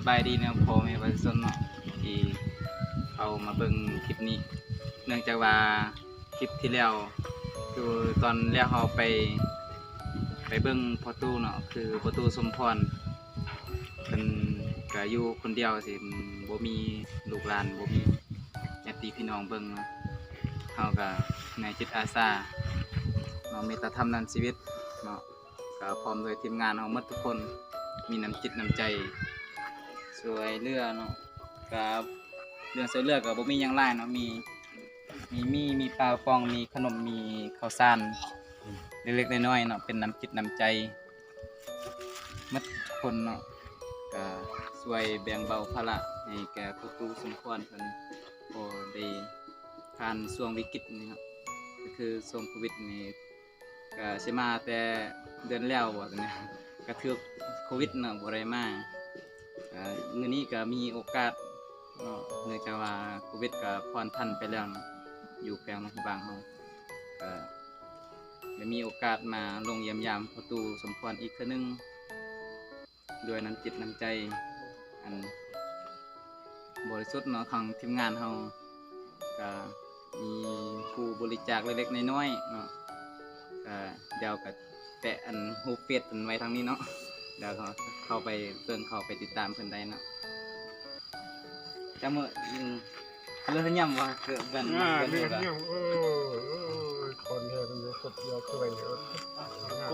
สบายดีเนาะพ่อแม่ประชาชนเนาะที่เขามาเบิ่งคลิปนี้ เนื่องจากว่าคลิปที่แล้วคือตอนแรกเขาไป ไปเบิ่งพอตู้เนาะคือประตูสมพรเป็นก็อยู่คนเดียวสิบ่มีลูกหลานบ่มีญาติพี่น้องเบิ่งเนาะเฮาก็ในจิตอาสาเนาะเมตตาธรรมนันชีวิตเนาะก็พร้อมด้วยทีมงานเฮาหมดทุกคนมีน้ำจิตน้ำใจ สวยเรือเนาะก็เรื่องสวยเรือก็บ่มีหยังหลายเนาะมี มีมีมีปลากระปองมีขนมมีข้าวสารเล็กๆน้อยๆเนาะเป็นน้ำจิตน้ำใจมัดคนเนาะก็ช่วยแบ่งเบาภาระให้แก่ผู้ตูสมควรเพิ่นพอได้ผ่านช่วงวิกฤตนี้ครับก็คือช่วงโควิดนี่ก็สิมาแต่เดือนแล้วบ่ตอนนี้ก็ถือโควิดเนาะบ่ได้มา ก็มื้อนี้ก็มีโอกาสเนาะเนื่องจากว่าโควิดก็ผ่อนพันไปแล้วเนาะอยู่แขวงหลวงพระบางเฮาก็ได้มีโอกาสมาลงเยี่ยมยามประตูสมพรอีกครั้งหนึงด้วยน้ำจิตน้ำใจอันบริสุทธิ์เนาะของทีมงานเฮาก็มีผู้บริจาคเล็กๆน้อยๆเนาะก็เดี๋ยวก็แตะอันฮูเฟซอันไว้ทางนี้เนาะ เดี๋ยวเขาเข้าไปเพิ่นเข้าไปติดตามเพิ่นได้เนาะจำเมื่ออืมเรื่องย่ำว่าเกิดบันอ่าเกิดเรื่เรื่อองงเนี้ยเออเออคนเห็นอยู่คนเดียวคือไปเยอะโก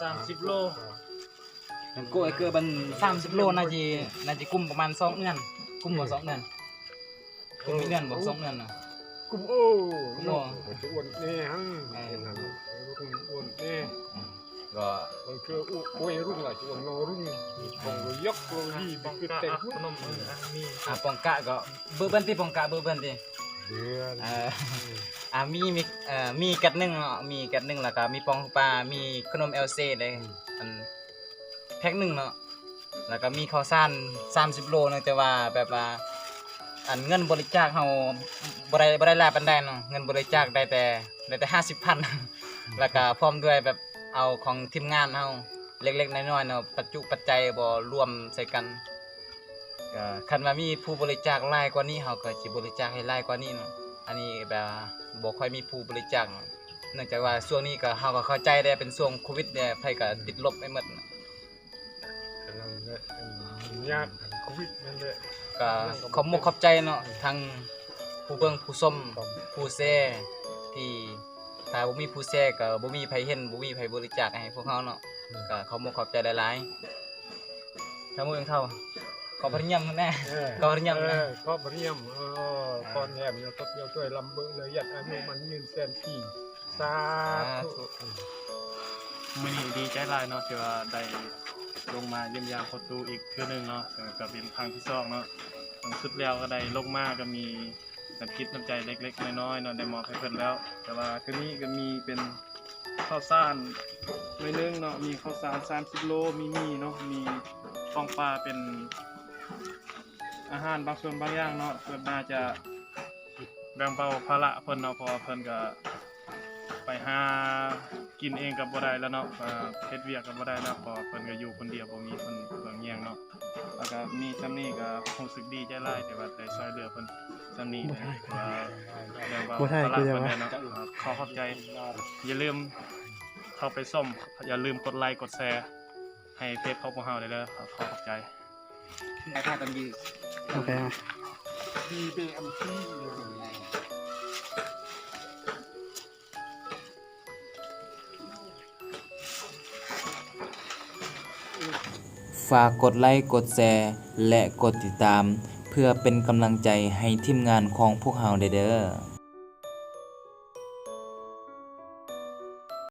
สามสิบโลมันโก้ไอ้เกือบันสามสิบโลน่าจะน่าจะกุมประมาณสองเดือนกุมบ่สองเดือนกุมไม่เดือนบ่สองเดือนน่ะกุมโอ้กุมโอ้จะอ้วนแน่ฮะเห็นหันรุ่งอ้วนแน่ ก็บางคืออ้วยรุ่งหลายจะอ้วนนรุ่งบางยกลงดีบางคือก็เต็มขนมมืออะมีอ่าปองกะก็เบอร์เบิ้นที่ปองกะเบอร์เบิ้นที่เดือนอ่ามีมีเอ่อมีกัดหนึ่งเนาะมีกัดหนึ่งแล้วก็มีปองปลามีขนม LC เลยอันแพ็คหนึ่งเนาะแล้วก็มีข้าวสาร30โลเนึงแต่ว่าแบบว่าอันเงินบริจาคเฮาบ่ได้บ่ได้หลาปานใดเนาะเงินบริจาคได้แต่ได้แต่50,000แล้วก็พร้อมด้วยแบบ เอาของทีมงานเฮาเล็กๆน้อยๆเนาะปัจจุปัจจัยบ่รวมใส่กันก็คันว่ามีผู้บริจาคหลายกว่านี้เฮาก็สิบริจาคให้หลายกว่านี้เนาะอันนี้แบบว่าบ่ค่อยมีผู้บริจาคเนาะเนื่องจากว่าช่วงนี้ก็เฮาก็เข้าใจได้เป็นช่วงโควิดเนี่ยไผก็ติดลบไปหมดเนาะกำลังเนี่ยยากโควิดนั่นแหละก็ขอบมกขอบใจเนาะทั้งผู้เบิ่งผู้ชมผู้แซ่ที่ ถ้าบ่มีผู้แซ่ก็บ่มีไผเห็นบ่มีไผบริจาคให้พวกเฮาเนาะก็ขอบคุณขอบใจหลายๆถ้ามื้อยังเท่าขอบพระยำแน่ก็เรียมนะก็เรียมเออก่อนแหมเนี่ยก็เดียวด้วยลำเบิ่งเลยยัดอายุมันยืนแสนปีสาธุมือนี้ดีใจหลายเนาะที่ว่าได้ลงมาเยี่ยมยามประตูอีกเทื่อหนึงเนาะก็ก็เป็นครั้งที่สองเนาะครั้งสุดแล้วก็ได้ลงมาก็มี น้ำคิดน้ำใจเล็ก ๆ น้อยๆเนาะได้มอบให้เพิ่นแล้ว แต่ว่าคืนนี้ก็มีเป็นข้าวสารหน่วยหนึงเนาะมีข้าวสาร30โลมีมีเนาะมีฟองปลาเป็นอาหารบางส่วนบางอย่างเนาะเพิ่นน่าจะแบ่งเบาภาระเพิ่นเนาะเพราะว่าเพิ่นก็ หากินเองกับบ่ได้แล้วเนาะเอ่อเฮ็ดเวียกกับบ่ได้แล้วเพราะว่าเพิ่นก็อยู่คนเดียวบ่มีคนเบิ่งแยงเนาะแล้วก็มีซำนี้ก็รู้สึกดีใจหลายที่ว่าได้ช่วยเหลือเพิ่นซำนี้นะว่าแบ่งเบาภาระเพิ่นได้เนาะขอขอบใจ อย่าลืมเข้าไปส้มอย่าลืมกดไลค์กดแชร์ให้เพจของพวกเราได้เด้อขอขอขอบใจให้พากันยืดโอเคไหมมีเบมที่ ฝากกดไลค์ กดแชร์ และกดติดตาม เพื่อเป็นกำลังใจให้ทีมงานของพวกเราเด้อ